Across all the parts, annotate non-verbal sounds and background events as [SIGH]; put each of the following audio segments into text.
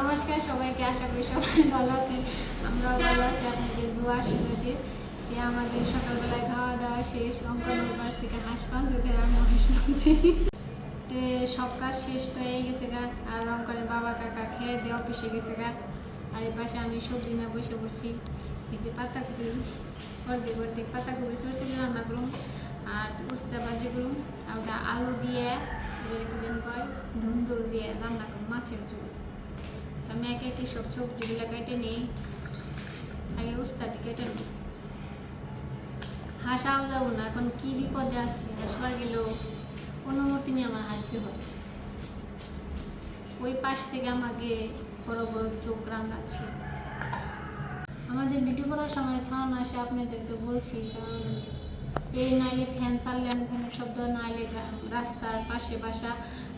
নমস্কার সবাইকে, আশা করি সবাই ভালো আছেন আমরাও ভালো আছি, আপনাদের দোয়া, আশীর্বাদে। আমাদের সকালবেলায় খাওয়া দাওয়া শেষ, অঙ্কনের পাশ থেকে হাঁস থেকে আমি হাঁস পাচ্ছি তো সব কাজ শেষ তো হয়ে গেছে গা, আর অঙ্কনের বাবা কাকা খেয়ে দিয়ে অফিসে গেছে গা। আর এই পাশে আমি সবজি না বসে বসছি কিছু পাতাকপি অর্ধেক অর্ধেক পাতাকপি চরচড়ি রান্না করুন আর উস্তা ভাজি করুন আর ওটা আলু দিয়ে ধুন্দুল দিয়ে রান্না করুন মাছের ঝোল। আমি একে একে সব সবজিগুলো কেটে নিই, আগে উস্তাটি কেটে নিই। হাসাও যাব না, এখন কি বিপদে আছে? হাসবার গেলেও অনুমতি নিয়ে আমার হাসতে হয়। ওই পাশ থেকে আমাকে বড় বড় চোখ রাঙাচ্ছে। আমাদের ভিডিও করার সময় সাউন্ড আসে আপনাদের তো বলছি, কারণ এই নাইলে ফ্যান চাললেন ফ্যানের শব্দ নাইলে রাস্তার পাশে বাসা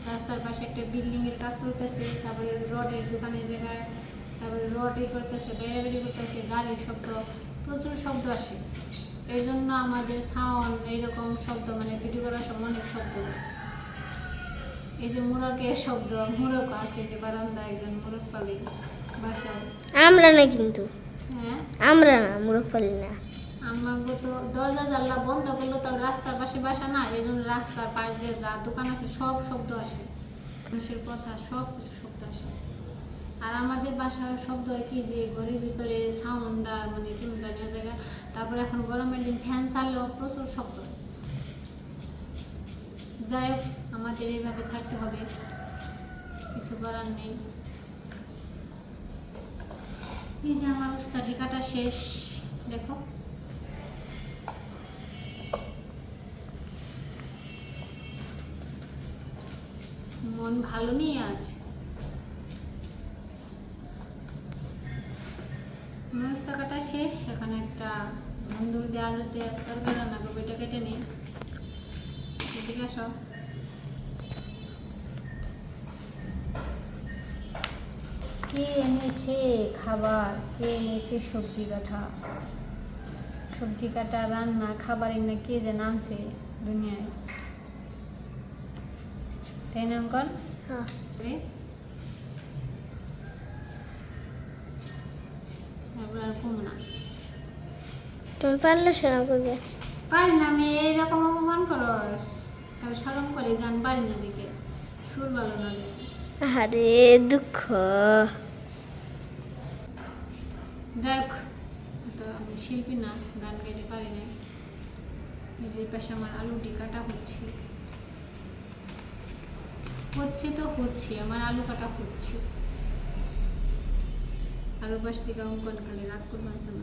রাস্তার পাশে একটা বিল্ডিং এর কাজ চলতেছে তারপরে রডের দোকানের জায়গায় তারপরে রড ই করতেছে বেড়াবেড়ি করতেছে গাড়ির শব্দ প্রচুর শব্দ আসে। এই জন্য আমাদের সাউন্ড এইরকম শব্দ মানে ভিডিও করার সময় অনেক শব্দ। এই যে মুরকের শব্দ মুরক আছে যে বারান্দা একজন মুরক পাবে বাসায়। আমরা না কিন্তু। হ্যাঁ? আমরা না মুরব্বালি না। আমার তো দরজা জানলা বন্ধ করল, তাও রাস্তার পাশে বাসা না, এই জন্য রাস্তার পাশ দিয়ে যা দোকান আছে সব শব্দ আসে। মানুষের কথা সব কিছু শব্দ আসে। আর আমাদের বাসার শব্দ কি যে, ঘরের ভিতরে সাউন্ড আর মানে কেমন জানি জায়গা তারপরে এখন গরমের দিন ফ্যান চাললেও প্রচুর শব্দ। যাই হোক, আমাদের এইভাবে থাকতে হবে। কিছু করার নেই। এই যে আমার উস্তাটি কাটা শেষ। দেখো। মন ভালো নেই আজ। কাটা শেষ, এখানে একটা বন্ধুর দিয়ে আলুতে তরকারি রান্না করব এটা কেটে নিই ঠিক আছে কে এনেছে খাবার? কে এনেছে সবজি কাটা সবজি কাটা রান্না, খাবারের না কে যে নামছে দুনিয়ায়। তাই না অঙ্কন তারপর আর কম না তুমি পারলে শোনা করবে পারি না আমি এইরকম অপমান করস তাহলে সরম করে গান পারি না দিকে সুর ভালো দেখে আরে দুঃখ যাই হোক তো আমি শিল্পী না গান গাইতে পারি না যে পাশে আমার আলুটি কাটা হচ্ছে হচ্ছে তো হচ্ছে, আমার আলু কাটা হচ্ছে। আলু পাশ থেকে অঙ্কন খালি রাগ করবার জন্য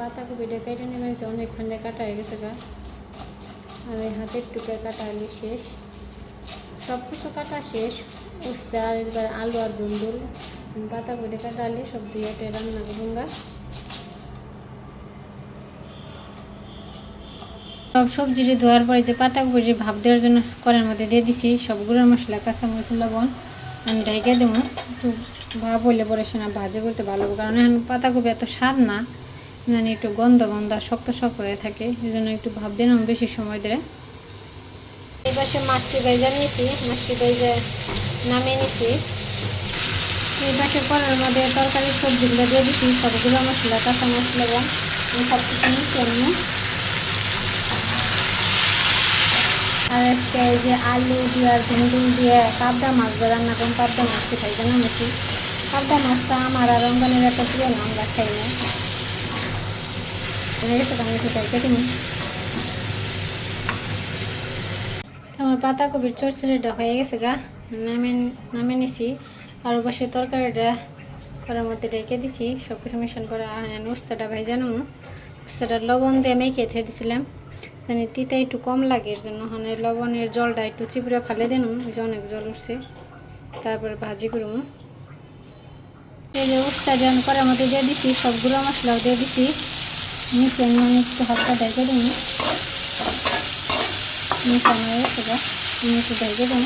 পাতাকপিটা কেটে নেমেছে অনেকখানে কাটা হয়ে গেছে গা। আর হাতের টুকে কাটা হলে শেষ। সব কিছু কাটা শেষ, উস্তে আর এবার আলু আর দুন্দুল পাতাকপি কাটা হলে সব দুই একটা রান্না করুন গা। সব সবজিটি ধোয়ার পরে যে পাতাকপি ভাব দেওয়ার জন্য করার মধ্যে দিয়ে দিছি মশলা কাঁচা মরিচ লবণ আমি ঢেকে দেবো। একটু ভাব হইলে পরে সেনা ভাজে করতে ভালো কারণ এখন পাতাকপি এত স্বাদ না। মানে একটু গন্ধ গন্ধ শক্ত শক্ত হয়ে থাকে এই জন্য একটু ভাব দিলাম বেশি সময় ধরে। এই পাশে মাছটি ভেজে নিয়েছি, মাছটি ভেজে নামিয়ে নিয়েছি। এই পাশে করার মধ্যে তরকারি সবজিগুলো দিয়ে দিচ্ছি সবগুলো মশলা কাঁচা মশলা আমি সব কিছু মিশিয়ে নিই আর আজকে এই যে আলু দিয়ে ভেন্ডি দিয়ে পাবদা মাছ রান্না করুন পাবদা মাছটি খাই জানা নাকি? পাবদা মাছটা আমার আর রঙ্গনের এত প্রিয় না, আমরা খাই না। আমি তাই কেটে আমার পাতাকপির চচ্চড়িটা হয়ে গেছে গা। নামে নামে নিছি। আর পাশে তরকারিটা করার মধ্যে রেখে দিছি। সব কিছু মিশন করে আর উস্তাটা ভাই জানো উস্তাটা লবণ দিয়ে মেখে থে দিছিলাম। মানে তিতা একটু কম লাগে, এর জন্য মানে লবণের জলটা একটু চিপুরে ফালে দিন যে অনেক জল উঠছে। তারপরে ভাজি করব এই যে উস্তা যেমন করার মধ্যে দিয়ে দিছি, সব গুঁড়ো মশলাও দিয়ে দিছি। নিচে আমি একটু হালকা ঢেকে দিন। মিশানো হয়ে গা আমি একটু ঢেকে দিন।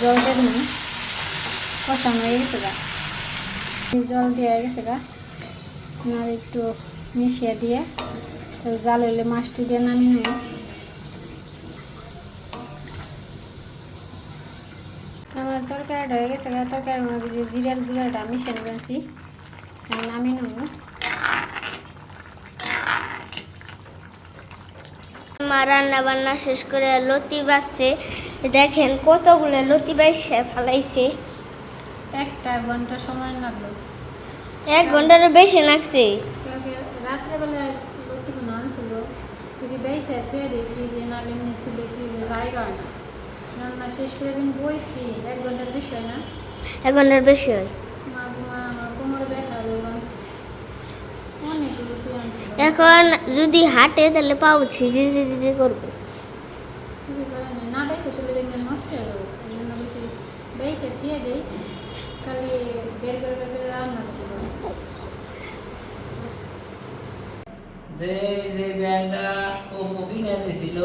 জল দিয়ে দিন। কষানো হয়ে গেছে গা জল হয়ে গেছে গা। একটু মিশিয়ে দিয়ে। জাল হলে মাছটি দিয়ে নামি নেব আমার তরকারিটা হয়ে গেছে তরকারি মধ্যে যে জিরার গুঁড়াটা মিশে নিয়েছি নামি নেব। মা রান্না বান্না শেষ করে লতি বাসছে দেখেন কতগুলো লতি বাইছে ফালাইছে। একটা ঘণ্টা সময় লাগল। এক ঘন্টারও বেশি লাগছে। রাত্রেবেলা বুঝি বেইছে থুয়ে দিই ফ্রিজে না এমনি খুলে ফ্রিজে জায়গা হয় না রান্না শেষ করে দিন বইছি এক ঘণ্টার বিষয় না এক ঘণ্টার বেশি হয় এখন যদি হাঁটে তাহলে পাও ঝিঝি ঝিঝি করবে। না বেছে তুলে দেখলে নষ্ট হয়ে যাবে। বেছে থুয়ে দিই খালি বের করে বের করে রান্না করতে পারব যে যে ব্যাংকটা অপু কিনে দিছিল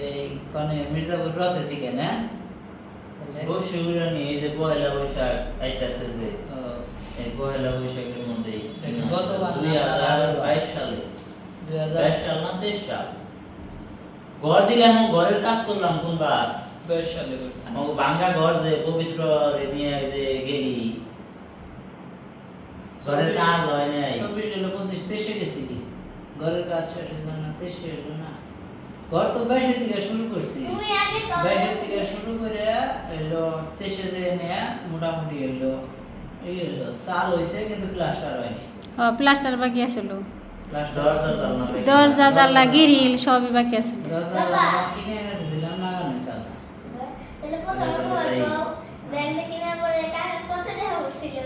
এই কনে মির্জাপুর রথের দিকে না? তাহলে, এই যে পয়লা বৈশাখ আইতাছে যে এই পয়লা বৈশাখের মধ্যেই গতবার দুই হাজার বাইশ সালে। দুই হাজার বাইশ সাল না তেইশ সাল? ঘর দিলাম ও ঘরের কাজ করলাম কোনবার বাইশ সালে আমার ঘর যে পবিত্র নিয়ে যে গেলি। ঘরের কাজ হয় নাই। চব্বিশ পঁচিশ তেইশে গেছি কি? ঘরের কাজ শেষ হলো না তেইশে এলো না। ঘর তো বাইশের থেকে শুরু করছি। বাইশের থেকে শুরু করে এলো তেইশে যে নেয়া মোটামুটি এলো। এই এলো সাল হয়েছে কিন্তু প্লাস্টার হয়নি। ও প্লাস্টার বাকি আসলো। প্লাস্টার দরজা জানলা গিরিল সবই বাকি আসলো দরজা জানলা কিনে এনে দিয়েছিলাম লাগানো তাহলে প্রথমে ব্যাংকে কেনার পরে টাকা কত টাকা উঠছিল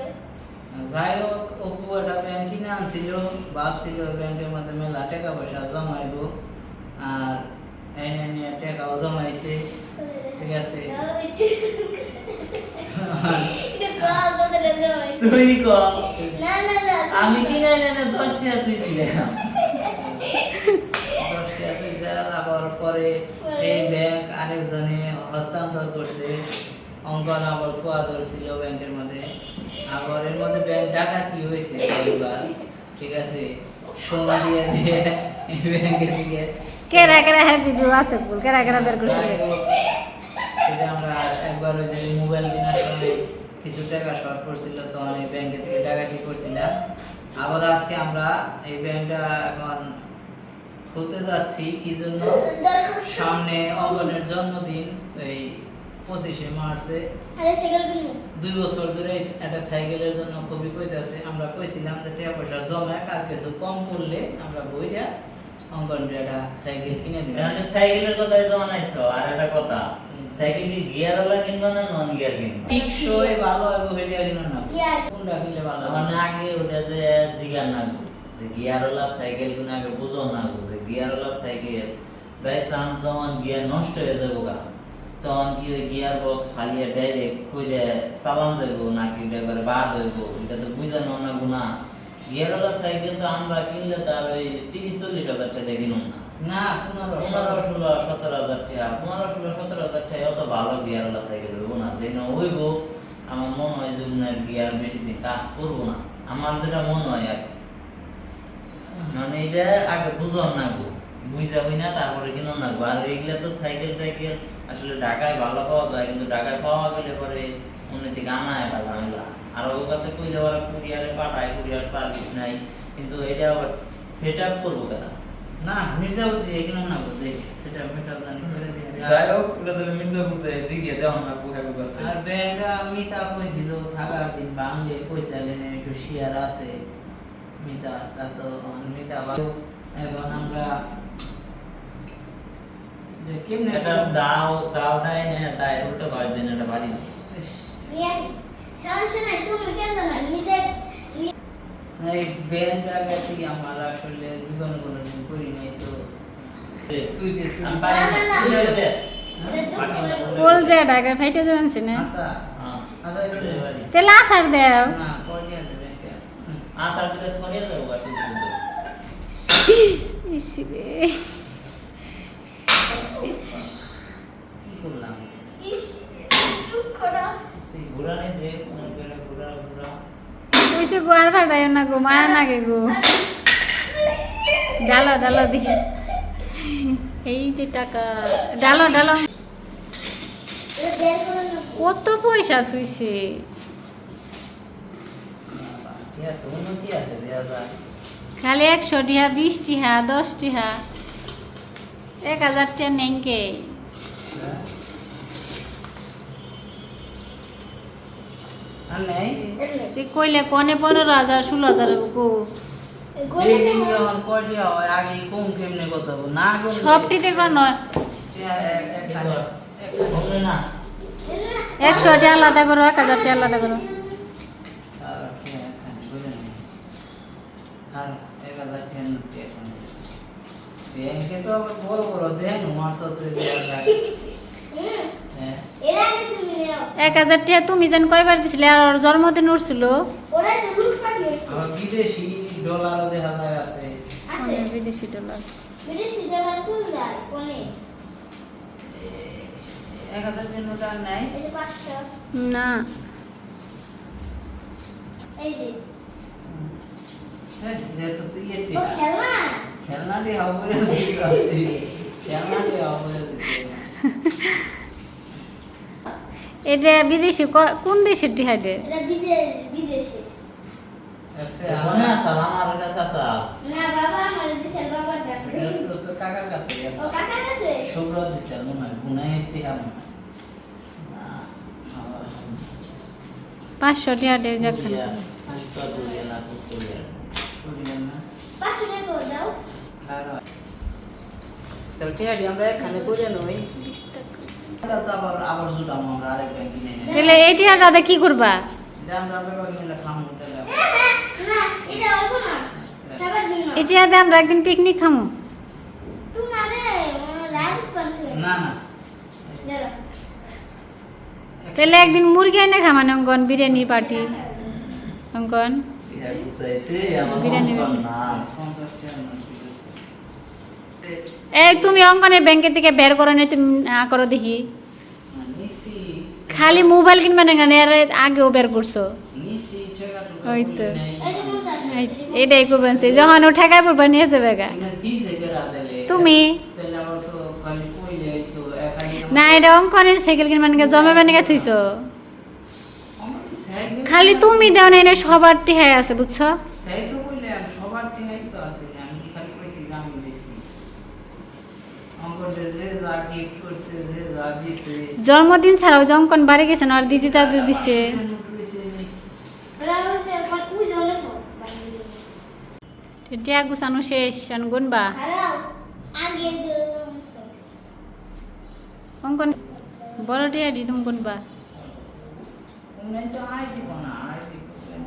যাই হোক অপু একটা কিনে আনছিল, ভাবছিল ব্যাংকের মধ্যে মেলা টাকা পয়সা জমাইব, আর এনে নিয়ে টাকাও জমাইছে। ঠিক আছে? তুই ক? না না না আমি কিনে এনে তুইছিলাম। দশ টাকা পয়সা আবার পরে এই ব্যাংক আরেকজনে হস্তান্তর করছে। অঙ্কন আবার থোয়া ধরছিল ব্যাংকের মধ্যে। আবার এর মধ্যে ব্যাংক ডাকাতি হয়েছে ঠিক আছে? সময় দিয়ে দিয়ে এই ব্যাংকের দিকে কেরা কেরা হ্যাঁ ভিডিও আছে ফুল কেরা কেরা বের করছে? সেটা আমরা একবার ওই যে মোবাইল কেনার সময় কিছু টাকা শর্ট পড়ছিল তো আমি ব্যাংকে থেকে ডাকাতি করছিলাম। আবার আজকে আমরা এই ব্যাংকটা এখন খুলতে যাচ্ছি। কি জন্য? সামনে অঙ্গনের জন্মদিন এই পঁচিশে মার্চে আরে সাইকেল কিনু দুই বছর ধরে একটা সাইকেলের জন্য খুবই কইতাছে। আমরা কইছিলাম যে টাকা পয়সা জমায় আর কিছু কম করলে আমরা অঙ্গনটা একটা সাইকেল কিনে সাইকেলের জানাইছো আর একটা কথা সাইকেল কি গিয়ার ওলা কিনবা না নন গিয়ার কিনবা? টিকসই ভালো হবে হেডিয়া কিনো না। কোনটা কিনলে ভালো হবে? আগে ওটা যে জিগার না যে গিয়ার ওলা সাইকেল কোন আগে বুঝো না যে গিয়ার ওলা সাইকেল বাই চান্স যখন গিয়ার নষ্ট হয়ে যাব গা। তখন কি ওই গিয়ার বক্স ফালিয়ে ডাইরেক্ট কইরে চালান যাব নাকি একবারে বাদ হইব এটা তো বুঝানো না ওলা সাইকেল তো আমরা কিনলে তার ওই তিরিশ চল্লিশ হাজার টাকা কিনুন না না পনেরো ষোলো সতেরো হাজার টাকা পনেরো ষোলো সতেরো হাজার টাকা অত ভালো সাইকেল হইব না যে না হইব আমার মনে হয় যে উনার গিয়ার বেশি দিন কাজ করব না আমার যেটা মনে হয় আর মানে এটা আগে বুঝো না গো বুঝাবি না তারপরে কিনো না গো আর এগুলা তো সাইকেল টাইকেল আসলে ঢাকায় ভালো পাওয়া যায় কিন্তু ঢাকায় পাওয়া গেলে পরে অন্য দিকে আনা একটা ঝামেলা আর ওর কাছে কইলে ওরা কুরিয়ারে পাঠায় কুরিয়ার সার্ভিস নাই কিন্তু এটা আবার সেট আপ করব কেন? না মির্জাপুর এখানে না বলতে সেটা মেটাল জানি করে দিয়ে যাই হোক পুরো জিগে দেও না আর মিতা কইছিল থাকার দিন বাংলে পয়সা লেনে একটু শেয়ার আছে। মিতা তা তো মিতা এখন আমরা কেমনে এটা দাও দাওটা এনে তাই উল্টো বাজ দিন এটা বাড়ি না এই ব্যাংকটা গেছি আমার আসলে জীবন কোনোদিন করি নাই তো। তুই যে না। না, না, না। কোল যে ঢাকার ফাইটে যাবেন না? আচ্ছা হ্যাঁ। আচ্ছা তেলে আসার দেও। না। আসার দিকে সরিয়ে দেবো বাসি ইসিরে কি করলাম ইস দুঃখটা নেই না গো মায়া নাগে গো। ডালো ডালো দেখি এই যে টাকা ডালো ডালো। কত পয়সা থুইছে? টিয়া খালি একশো টিহা বিশ টিহা দশ টিহা। এক হাজার টিহা নেংকে নেই? তুই কইলে কনে পনেরো হাজার ষোলো হাজার গো সবটিতে কোন টিয়া এক- এক হাজার- এক হাজার। না। একশো টিহা আলাদা করো এক হাজার টিহা আলাদা করো। টিয়া ব্যাংকে তো আবার বড় বড় দেন মার সত্রে দেওয়া যায় এক হাজার টিহা তুমি যেন কয়বার দিছিলে? আর ওর জন্মদিন উঠছিল বিদেশি ডলারও দেখা যায় আছে। আছে। বিদেশি ডলার টিয়া। না। হ্যাঁ, এটি খেলনা? হবে খেলনাটি হবে এটা বিদেশি কোন দেশের না, আবার পাঁচশো টিহা দিয়ে যাক টাকা আমরা এখানে করে নই। তা তো আবার আবার জুটাম আমরা আরেক ব্যাংক কিনে তাহলে এই টিহাটা কি করবা? এটা টিহাতে আমরা একদিন পিকনিক খামো। তাহলে একদিন মুরগি এনে খামানো অঙ্কন বিরিয়ানি পার্টি অঙ্কন বিরিয়ানি মন বিরিয়ানি। না পঞ্চাশ টাকা নোট দিতেছে। এই তুমি অঙ্কনের ব্যাংকের থেকে বের করো নি, তুমি না করো দেখি খালি মোবাইল কিনবা না কেন এর আগেও বের করছ ওই তো। করবেন সে যখন ও ঠেকাই পড়বা, নিয়ে যাবে গা? তুমি। না, এটা অঙ্কনের সাইকেল কিনবা নাকি জমা বানিয়ে থুইছো খালি তুমি দাও না, এনে সবার টিহাই আছে, বুঝছ? অঙ্কনটা যে যা gift করছে, যে যা দিছে, জন্মদিন ছাড়াও যে অঙ্কন বাড়ি গেছে না আর দিদি তাদের দিছে। টিয়া গুছানো শেষ গুনবা। অঙ্কন বড় টিয়া দি তুমি গুনবা। উনি তো আয় [LAUGHS] দিব না, আয় দিব কেন?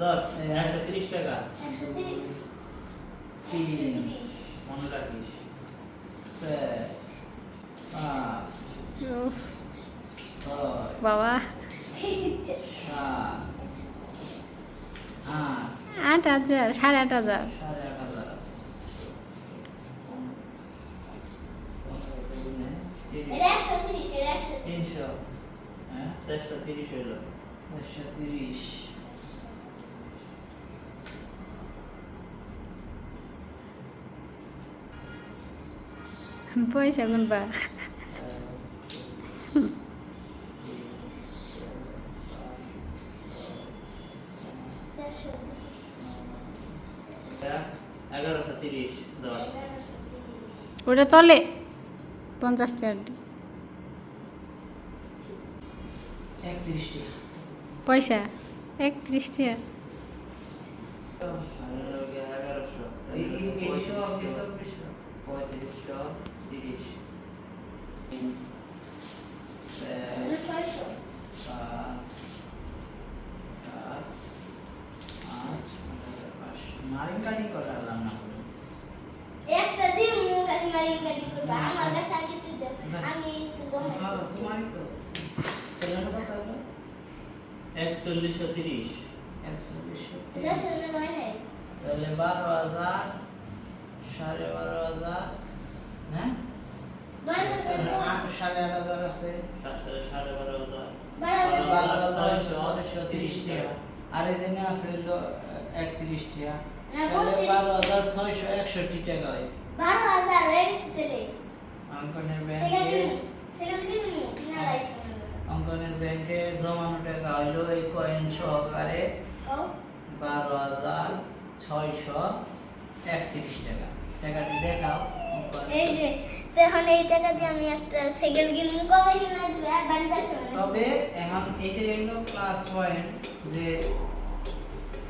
দশ একশো তিরিশ টাকা। তিন, মনে রাখিস। পাঁচ, বাবা। আট, হাজার সাড়ে আট হাজার। তিনশো, হ্যাঁ? চারশো তিরিশ হইল। চারশো তিরিশ। পয়সা গুনবা। ওটা তলে পঞ্চাশ টাকা পয়সা একত্রিশ টাকা। পঁয়ত্রিশশো। তিরিশ। মারিং কাটিং করে আনলাম না একটা দিন মুখালি মারি কাটি করবা আমার কাছে আগে তুই দে আমি তো তোমারই তো। কত হলো? তাহলে হ্যাঁ? আট সাড়ে আট হাজার আছে। সাড়ে বারো হাজার। তিরিশ টাকা আর এই আছে হলো একত্রিশ টাকা না তাহলে বত্রিশ। বারো হাজার ছয়শো একষট্টি টাকা হয়েছে। বারো হাজার গেছে তাহলে অঙ্কনের ব্যাংকে অঙ্কনের ব্যাংকে জমানো টাকা হইল এই কয়েন সহকারে বারো হাজার ছয়শো একত্রিশ টাকা। টাকাটি দেখাও। এই যে, তখন এই টাকা দিয়ে আমি একটা সাইকেল কিনবো। কবে কিনা দিবে আর বাড়ি যাস তবে এখন এটা হলো প্লাস পয়েন্ট যে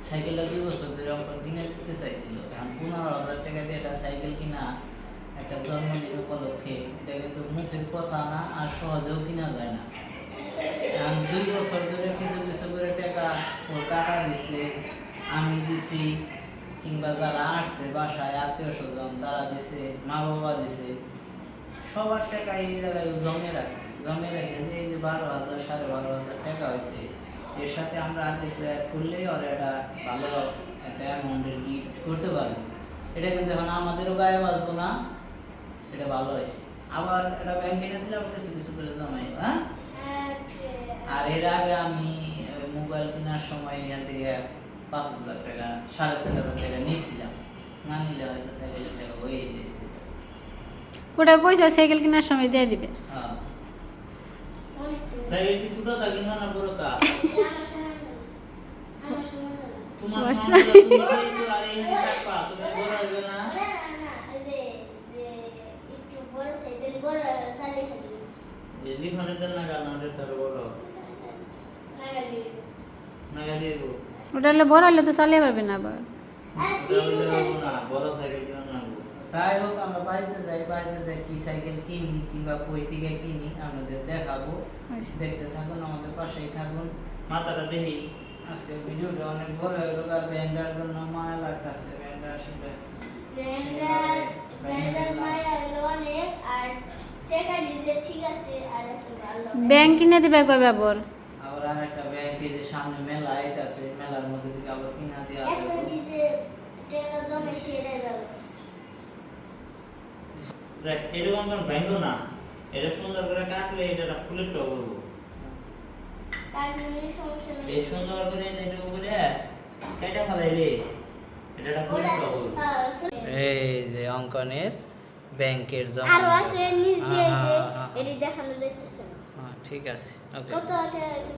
সাইকেলটা দুই বছর ধরে অঙ্কন কিনে দিতে চাইছিল। এখন পনেরো হাজার টাকা দিয়ে একটা সাইকেল কিনা, একটা জন্মদিন উপলক্ষে, এটা কিন্তু মুখের কথা না, আর সহজেও কিনা যায় না। এখন দুই বছর ধরে কিছু কিছু করে টাকা ও টাকা দিছে, আমি দিছি কিংবা যারা আসছে বাসায় আত্মীয় স্বজন তারা দিছে মা বাবা দিছে। সবার টাকা এই জায়গায় জমে রাখছে। জমে রেখে যে এই যে বারো হাজার সাড়ে বারো হাজার টাকা হয়েছে এর সাথে আমরা আর কিছু অ্যাড করলেই ওর একটা ভালো একটা অ্যামাউন্টের গিফট করতে পারব। এটা কিন্তু এখন আমাদেরও গায়ে বাঁচবো না এটা ভালো হয়েছে। আবার এটা ব্যাংকে নিয়ে দিলে আবার কিছু কিছু করে জমাই হ্যাঁ? আর এর আগে আমি মোবাইল কেনার সময় এখান থেকে পাঁচ হাজার টাকা সাড়ে চার হাজার টাকা নিয়েছিলাম। না নিলে হয়তো সাইকেলের টাকা হয়ে যেত ওটা পয়সা সাইকেল কেনার সময় দিয়ে দিবে। হ্যাঁ। সাইকেল কি ছোট তা কিনবা না বড় তা তোমার তুমি যেহেতু আর এখানে থাকবা তুমি বড় হবে না? এই লিখনের না গান আমাদের ওটা হলে বড় হলে তো চালিয়ে পারবে না আবার। যাই হোক আমরা বাড়িতে যাই বাড়িতে যাই কি সাইকেল কিনি কিংবা কই থেকে কিনি আপনাদের দেখাবো আচ্ছা। দেখতে থাকুন আমাদের পাশেই থাকুন মাথাটা দেখি আজকে ভিডিওটা অনেক বড় হয়ে গেল আর ব্যান্ডার জন্য মায়া লাগতেছে ব্যান্ডার আসলে ঠিক আছে আর এত ব্যাংক কিনে দিবে কবে আবার ব্যাংকে যে সামনে মেলা আইতাছে মেলার মধ্যে থেকে আবার কিনা দেওয়া এত। ডিজে টাকা জমে সেটাই ভালো দেখ এরকম কোন ব্যাঙ্গ না। এটা সুন্দর করে কাটলে এটা ফুলের টব নিয়ে সমস্যা এই সুন্দর করে এটা উপরে কেটে ফেলাইলে? এটা ফুলের টব এই যে অঙ্কনের ব্যাংকের জমা আরও আছে নিচ দিয়ে যে। এটি দেখানো যাইতেছে হ্যাঁ, ঠিক আছে ওকে। কত আছে?